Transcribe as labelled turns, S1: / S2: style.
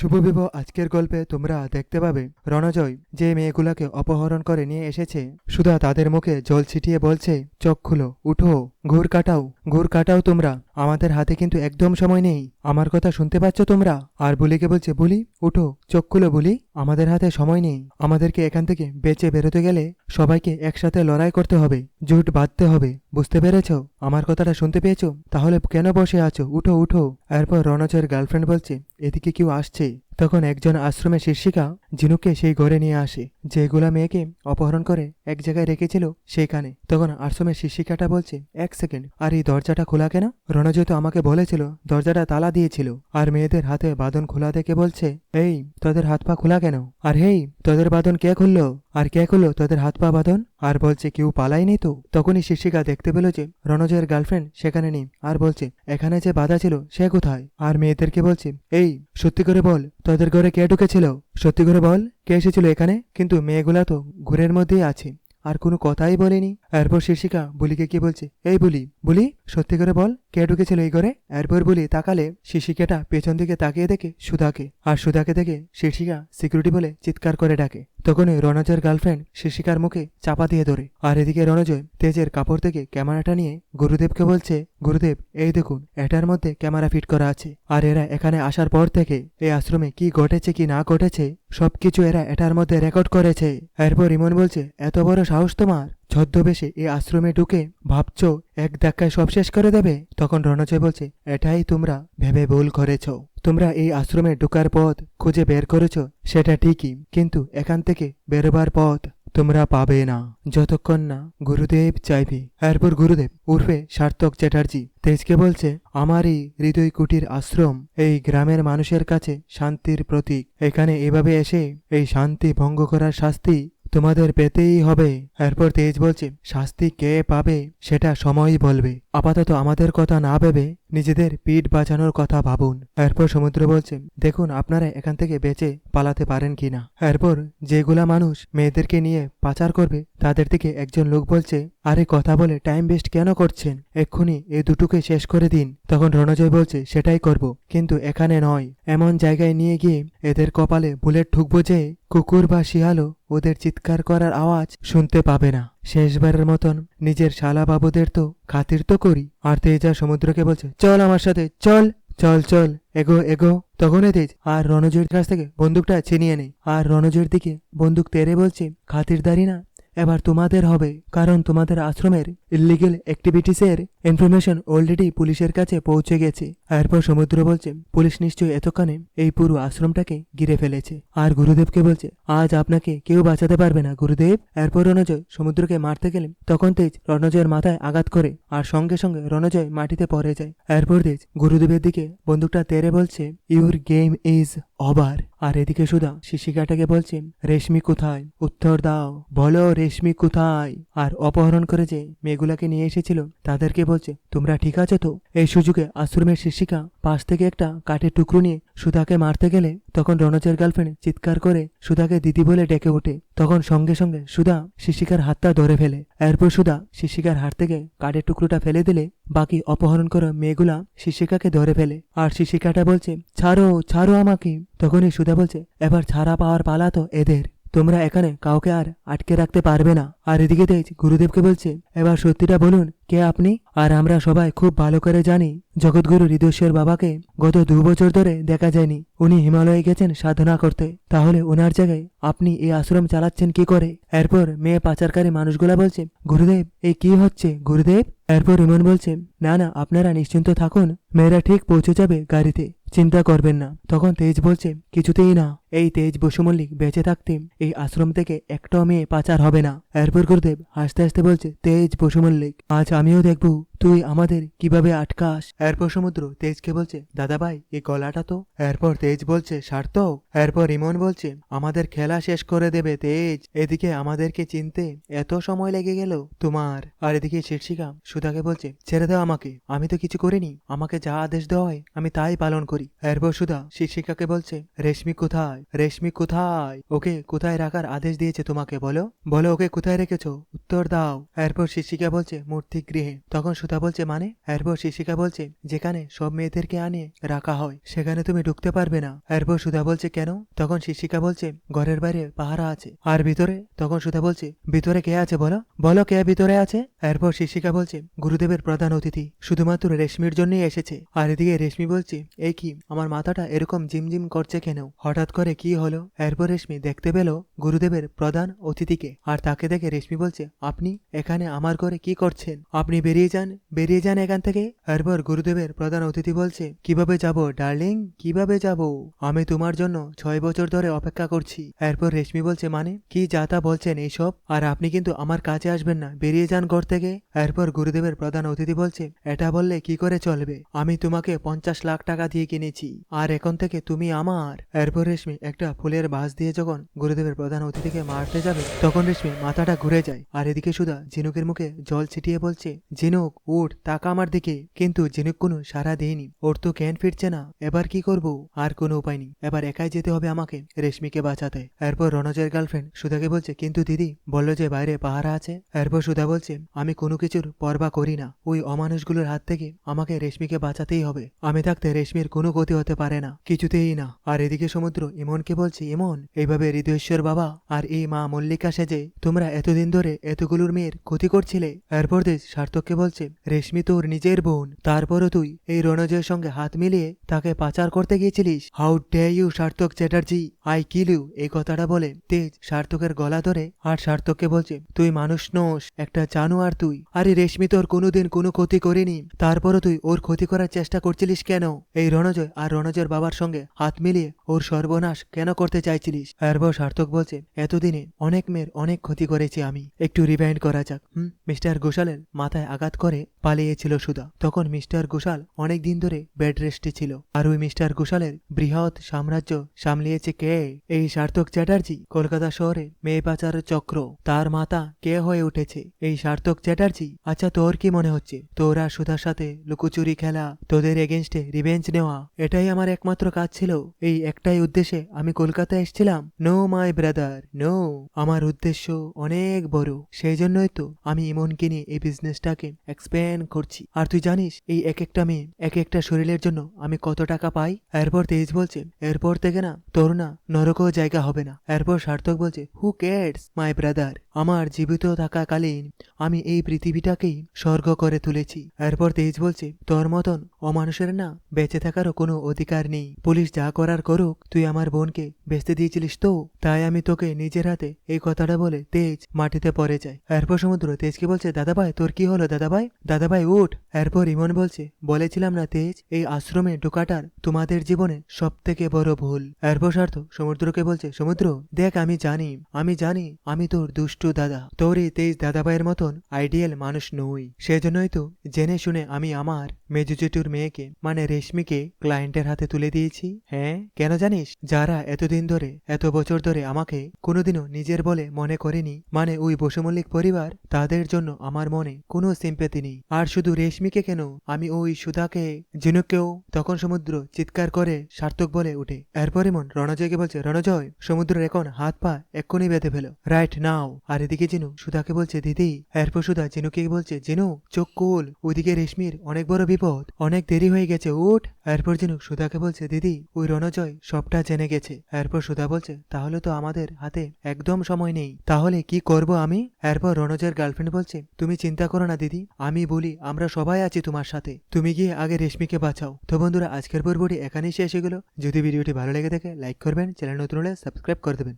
S1: শুভবিবাহ আজকের গল্পে তোমরা দেখতে পাবে রণজয় যে মেয়েগুলাকে অপহরণ করে নিয়ে এসেছে, সুধা তাদের মুখে জল ছিটিয়ে বলছে, চোখ খুলো, উঠো ঘুর কাটাও ঘুর কাটাও তোমরা, আমাদের হাতে কিন্তু একদম সময় নেই, আমার কথা শুনতে পাচ্ছ তোমরা? আর বুলিকে বলছে, বুলি উঠো, চোখ খুলো বলি, আমাদের হাতে সময় নেই। আমাদেরকে এখান থেকে বেঁচে বেরোতে গেলে সবাইকে একসাথে লড়াই করতে হবে, জুট বাঁধতে হবে। বুঝতে পেরেছ? আমার কথাটা শুনতে পেয়েছ? তাহলে কেন বসে আছো? উঠো উঠো। এরপর রণজয়ের গার্লফ্রেন্ড বলছে, এদিকে কেউ আসছে। তখন একজন আশ্রমের শিক্ষিকা ঝিনুককে সেই ঘরে নিয়ে আসে। যেগুলা মেয়েকে অপহরণ করে এক জায়গায় রেখেছিল সেইখানে। তখন আশ্রমের শিক্ষিকাটা বলছে, এক সেকেন্ড, আর এই দরজাটা খোলা কেন? রণজয় তো আমাকে বলেছিল, দরজাটা তালা দিয়েছিল। আর মেয়েদের হাতে বাঁধন খোলা দেখে বলছে, এই, তোদের হাত পা খোলা কেন? আর হেই, তোদের বাঁধন কে খুললো? আর কে খুললো তোদের হাত পা বাঁধন? আর বলছে, কেউ পালায়নি তো? তখনই শিশিকা দেখতে পেল যে, রণজয়ের গার্লফ্রেন্ড সেখানে নেই। আর বলছে, এখানে যে বাধা ছিল, সে কোথায়? আর মেয়েদেরকে বলছে, এই, সত্যি করে বল, তোদের ঘরে কে ঢুকেছিল? সত্যি করে বল, কে এসেছিল এখানে? কিন্তু মেয়েগুলা তো ঘুরের মধ্যেই আছে, আর কোনো কথাই বলেনি। এরপর শীর্ষিকা বুলিকে কি বলছে, এই, বুলি বুলি, সত্যি করে বল কে ঢুকেছিল এই ঘরে? এরপর বলি, তাকালে শিক্ষিকাটা পেছন দিকে তাকিয়ে দেখে সুধাকে। আর সুধাকে দেখে শিক্ষিকা সিকিউরিটি বলে চিৎকার করে ডাকে। তখনই রণজয়ের গার্লফ্রেন্ড শিক্ষিকার মুখে চাপা দিয়ে ধরে। আর এদিকে রণজয় তেজের কাপড় থেকে ক্যামেরাটা নিয়ে গুরুদেবকে বলছে, গুরুদেব, এই দেখুন, এটার মধ্যে ক্যামেরা ফিট করা আছে। আর এরা এখানে আসার পর থেকে এই আশ্রমে কি ঘটেছে, কি না ঘটেছে, সবকিছু এরা এটার মধ্যে রেকর্ড করেছে। এরপর ইমন বলছে, এত বড় সাহস তোমার? ছদ্মবেশে এই আশ্রমে ঢুকে ভাবছ, এক ধাক্কায় সব শেষ করে দেবে? তখন রণজয় বলছে, এটাই তোমরা ভেবে ভুল করেছ। তোমরা এই আশ্রমে ঢুকার পথ খুঁজে বের করেছ, সেটা ঠিকই, কিন্তু এখান থেকে বেরোবার পথ তোমরা পাবে না। যতক্ষণ না গুরুদেব চাইবে। এরপর গুরুদেব উর্ফে সার্থক চ্যাটার্জি তেজকে বলছে আমার এই হৃদয় কুটির আশ্রম, এই গ্রামের মানুষের কাছে শান্তির প্রতীক। এখানে এভাবে এসে এই শান্তি ভঙ্গ করার শাস্তি তোমাদের পেতেই হবে। এরপর তেজ বলছে শাস্তি কে পাবে সেটা সময়ই বলবে। আপাতত আমাদের কথা না ভেবে নিজেদের পিঠ বাঁচানোর কথা ভাবুন। এরপর সমুদ্র বলছে, দেখুন, আপনারা এখান থেকে বেঁচে পালাতে পারেন কি না? এরপর যেগুলা মানুষ মেয়েদেরকে নিয়ে পাচার করবে, তাদের থেকে একজন লোক বলছে, আরে, কথা বলে টাইম ওয়েস্ট কেন করছেন? এক্ষুনি এই দুটোকে শেষ করে দিন। তখন রণজয় বলছে, সেটাই করব, কিন্তু এখানে নয়। এমন জায়গায় নিয়ে গিয়ে এদের কপালে বুলেট ঠুকবো যে কুকুর বা শিয়ালও ওদের চিৎকার করার আওয়াজ শুনতে পাবে না। শেষবারের মতন নিজের শালা বাবুদের তো খাতির তো করি। আর তেজা সমুদ্রকে বলছে, চল আমার সাথে, চল চল চল, এগো এগো। তখনই তেজ আর রণজয়ের কাছ থেকে বন্দুকটা ছিনিয়ে নেই আর রণজয়ের দিকে বন্দুক তেরে বলছে, খাতিরদারি না, এবার তোমাদের হবে, কারণ তোমাদের আশ্রমের ইলিগেল অ্যাক্টিভিটিসের ইনফরমেশন অলরেডি পুলিশের কাছে পৌঁছে গেছে। এরপর সমুদ্র বলছে, পুলিশ নিশ্চয়ই এতক্ষণে এই পুরো আশ্রমটাকে ঘিরে ফেলেছে। আর গুরুদেবকে বলছে, আজ আপনাকে কেউ বাঁচাতে পারবে না, গুরুদেব। এরপর রণজয় সমুদ্রকে মারতে গেলেন তখন তেজ রণজয়ের মাথায় আঘাত করে আর সঙ্গে সঙ্গে রণজয় মাটিতে পড়ে যায়। এরপর তেজ গুরুদেবের দিকে বন্দুকটা তেরে বলছে, ইউর গেম ইজ ওভার। আর এদিকে সুধা শিশিকাটাকে বলছেন রেশমি কোথায়? উত্তর দাও। বলো, রেশমি কোথায়? আর অপহরণ করে যে মেয়েগুলাকে নিয়ে এসেছিল, তাদেরকে বলছে, তোমরা ঠিক আছো তো? এই সুযোগে আশ্রমের শিক্ষিকা পাশ থেকে একটা কাঠের টুকরো নিয়ে সুধাকে মারতে গেলে তখন রণজের গার্লফ্রেন্ড চিৎকার করে সুধাকে দিদি বলে ডেকে ওঠে। তখন সঙ্গে সঙ্গে সুধা শিশিকার হাতটা ধরে ফেলে। এরপর সুধা শিশিকার হাত থেকে কাঠের টুকরোটা ফেলে দিলে বাকি অপহরণ করা মেয়েগুলা শিশিকাকে ধরে ফেলে। আর শিশিকাটা বলছে, ছাড়ো ছাড়ো আমাকে। তখনই সুধা বলছে, এবার ছাড়া পাওয়ার পালা তো এদের। তোমরা এখানে কাউকে আর আটকে রাখতে পারবে না। আর এদিকে তেজ গুরুদেবকে বলছে, এবার সত্যিটা বলুন, কে আপনি? আর আমরা সবাই খুব ভালো করে জানি, জগৎগুরু হৃদয়েশ্বর বাবাকে গত দু বছর ধরে দেখা যায়নি। উনি হিমালয়ে গেছেন সাধনা করতে। তাহলে ওনার জায়গায় আপনি এই আশ্রম চালাচ্ছেন কি করে? এরপর মেয়ে পাচারকারী মানুষগুলা বলছে, গুরুদেব, এই কি হচ্ছে, গুরুদেব? এরপর ইমন বলছে, না না, আপনারা নিশ্চিন্ত থাকুন, মেয়েরা ঠিক পৌঁছে যাবে গাড়িতে। চিন্তা করবেন না। তখন তেজ বলছে, কিছুতেই না। এই তেজ বসু মল্লিক বেঁচে থাকতে এই আশ্রম থেকে একটাও মেয়ে পাচার হবে না। এরপর গুরুদেব হাসতে হাসতে বলছে, তেজ বসু মল্লিক, আজ আমিও দেখব তুই আমাদের কীভাবে আটকাস? এরপর সমুদ্র তেজকে বলছে দাদা ভাই এই গলাটা তো? এরপর তেজ বলছে সার্থক এরপর ইমন বলছে, আমাদের খেলা শেষ করে দেবে তেজ। এদিকে আমাদেরকে চিনতে এত সময় লেগে গেল তোমার। আর এদিকে শীর্ষিকা সুধাকে বলছে, ছেড়ে দাও আমাকে, আমি তো কিছু করিনি। আমাকে যা আদেশ দেওয়া হয়, আমি তাই পালন করি। এরপর সুধা শিক্ষিকাকে বলছে, রেশমি কোথায়? রেশমি কোথায়? ওকে কোথায় রাখার আদেশ দিয়েছে তোমাকে, বলো? বলো ওকে কোথায় রেখেছো? উত্তর দাও। এরপর শীর্ষিকা বলছে মূর্তি গৃহে তখন সুধা বলছে মানে? এরপর শিশিকা বলছে, যেখানে সব মেয়েদেরকে আনে রাখা হয়, সেখানে তুমি ঢুকতে পারবে না। এরপর সুধা বলছে, কেন? তখন শিশিকা বলছে, ঘরের বাইরে পাহারা আছে। আর ভিতরে? তখন সুধা বলছে, ভিতরে কে আছে বলো? বলো কে ভিতরে আছে? এরপর শিশিকা বলছে, গুরুদেবের প্রধান অতিথি, শুধুমাত্র রেশমির জন্যই এসেছে। আর এদিকে রেশমি বলছে, এই কি, আমার মাথাটা এরকম জিমজিম করছে কেন? হঠাৎ করে কি হলো? এরপর রেশমি, দেখতে পেল গুরুদেবের প্রধান অতিথিকে, আর তাকে দেখে রেশমি বলছে, আপনি এখানে আমার ঘরে কি করছেন? আপনি বেরিয়ে যান বেরিয়ে যান এখান থেকে। এরপর গুরুদেবের প্রধান অতিথি বলছে, কীভাবে যাব, ডার্লিং? কীভাবে যাব? আমি তোমার জন্য ছয় বছর ধরে অপেক্ষা করছি। এরপর রেশমি বলছে মানে? কি যা তা বলছেন এইসব? আর আপনি কিন্তু আমার কাছে আসবেন না, বেরিয়ে যান ঘর থেকে। এরপর গুরুদেবের প্রধান অতিথি বলছে, এটা বললে কি করে চলবে? আমি তোমাকে পঞ্চাশ লাখ টাকা দিয়ে কিনেছি, আর এখন থেকে তুমি আমার। এরপর রেশমি একটা ফুলের বাস দিয়ে যখন গুরুদেবের প্রধান অতিথিকে মারতে যাবে, তখন রেশমি মাথাটা ঘুরে যায়। আর এদিকে সুধা ঝিনুকের মুখে জল ছিটিয়ে বলছে, ঝিনুক উঠ তাকা আমার দিকে, কিন্তু ঝিনুক কোনো সারা দেয়নি। ওর তো জ্ঞান ফিরছে না। এবার কি করব? আর কোনো উপায় নেই। এবার একাই যেতে হবে আমাকে, রেশমিকে বাঁচাতে। এরপর রনজের গার্লফ্রেন্ড সুধাকে বলছে, কিন্তু দিদি, বলল যে বাইরে পাহারা আছে? এরপর সুধা বলছে, আমি কোনো কিছুর পরবা করি না। ওই অমানুষগুলোর হাত থেকে আমাকে রেশমিকে বাঁচাতেই হবে। আমি থাকতে রেশমির কোনো গতি হতে পারে না। কিছুতেই না। আর এদিকে সমুদ্র ইমনকে বলছে, ইমন, এইভাবে হৃদয়েশ্বর বাবা আর এই মা মল্লিকা সেজে তোমরা এতদিন ধরে এতগুলোর মেয়ের ক্ষতি করছিলে? এরপর দেশ সার্থককে বলছে রেশমি তোর নিজের বোন। তারপরও তুই এই রণজয়ের সঙ্গে হাত মিলিয়ে তাকে পাচার করতে গিয়েছিলিস। হাউ ডে ইউ সার্থক চ্যাটার্জি? আই কিল ইউ এই কথাটা বলে তেজ সার্থকের গলা ধরে আর সার্থককে বলছে, তুই মানুষ নোস, একটা জানোয়ার তুই। আরে রেশমি তোর কোনোদিন কোনো ক্ষতি করিনি। তারপরও তুই ওর ক্ষতি করার চেষ্টা করছিলিস কেন? এই রণজয় আর রণজয়ের বাবার সঙ্গে হাত মিলিয়ে ওর সর্বনাশ কেন করতে চাইছিলিস? এরপর সার্থক বলছে, এতদিনে অনেক মেয়ের অনেক ক্ষতি করেছি আমি। একটু রিভাইন্ড করা যাক। হুম, মিস্টার ঘোষালের মাথায় আঘাত করে পালিয়েছিল সুধা। তখন মিস্টার ঘোষাল অনেক দিন ধরে বেড রেস্টে ছিল। আর ওই মিস্টার ঘোষালের বৃহৎ সাম্রাজ্য সামলিয়েছে কে? এই সার্থক চ্যাটার্জি কলকাতা শহরে মেয়ে পাচার চক্র। তার মাতা কে হয়ে উঠেছে? এই সার্থক চ্যাটার্জি? আচ্ছা তোর কি মনে হচ্ছে? তোরা সুধার সাথে লুকোচুরি খেলা, তোদের এগেনস্টে রিভেঞ্জ নেওয়া, এটাই আমার একমাত্র কাজ ছিল। এই একটাই উদ্দেশ্যে আমি কলকাতায় এসেছিলাম। নো মাই ব্রাদার নো আমার উদ্দেশ্য অনেক বড়। সেই জন্যই তো আমি ইমনকে নিয়ে এই বিজনেসটাকে এক্সপ্যান্ড করছি। আর তুই জানিস, এই এক একটা মেয়ে এক একটা শরীরের জন্য আমি কত টাকা পাই? এরপর তেজ বলছে, এরপর থেকে না, তোর না নরকও জায়গা হবে না। এরপর সার্থক বলছে হু কেয়ার্স মাই ব্রাদার আমার জীবিত থাকাকালীন আমি এই পৃথিবীটাকেই স্বর্গ করে তুলেছি। এরপর তেজ বলছে, তোর মতন অমানুষের না বেঁচে থাকারও কোনো অধিকার নেই। পুলিশ যা করার করুক, তুই আমার বোনকে বেচতে দিয়েছিলিস তো, তাই আমি তোকে নিজের হাতে এই কথাটা বলে তেজ মাটিতে পড়ে যায়। এরপর সমুদ্র তেজকে বলছে, দাদাভাই, তোর কি হলো, দাদাভাই? দাদাভাই, উঠ। এরপর ইমন বলছে, বলেছিলাম না তেজ, এই আশ্রমে ঢোকাটার তোমাদের জীবনে সব থেকে বড় ভুল। এরপর স্বার্থ সমুদ্রকে বলছে, সমুদ্র, দেখ আমি জানি আমি জানি, আমি তোর দুষ্টু দাদা। তোর এই তেজ দাদাভাইয়ের মতন আইডিয়াল মানুষ নই। সেজন্যই তো জেনে শুনে আমি আমার মেজুজেটুর মেয়েকে মানে রেশমিকে, ক্লায়েন্টের হাতে তুলে দিয়েছি। হ্যাঁ? কেন জানিস? যারা এতদিন ধরে, এত বছর ধরে আমাকে কোনোদিনও নিজের বলে মনে করেনি মানে ওই বসুমল্লিক পরিবার, তাদের জন্য আমার মনে কোনো সিম্পেতি নেই। আর শুধু রেশমিকে কেন? আমি ওই সুধাকে ঝিনুককেও তখন সমুদ্র চিৎকার করে সার্থক বলে উঠে। এরপরে মন রণজয়কে বলছে, রণজয়, সমুদ্রের এখন হাত পা এক্ষুনি বেঁধে ফেলো। Right now. আর এদিকে জিনু সুধাকে বলছে, দিদি। এরপর সুধা জিনুকে বলছে, জিনু, চোখ কুল ওইদিকে রেশমির অনেক বড় বিপদ। অনেক দেরি হয়ে গেছে, উঠ। এরপর জিনু সুধাকে বলছে, দিদি, ওই রণজয় সবটা জেনে গেছে। এরপর সুধা বলছে, তাহলে তো আমাদের হাতে একদম সময় নেই। তাহলে কি করব আমি? এরপর রণজয়ের গার্লফ্রেন্ড বলছে, তুমি চিন্তা করো না, দিদি। আমি বলি, আমরা সবাই আছি তোমার সাথে। তুমি গিয়ে আগে রেশমিকে বাঁচাও। তো বন্ধুরা, আজকের পর্বটি এখানেই শেষ হয়ে গেল। যদি ভিডিওটি ভালো লেগে থাকে, লাইক করবেন, চ্যানেল নতুন হলে সাবস্ক্রাইব করে দেবেন।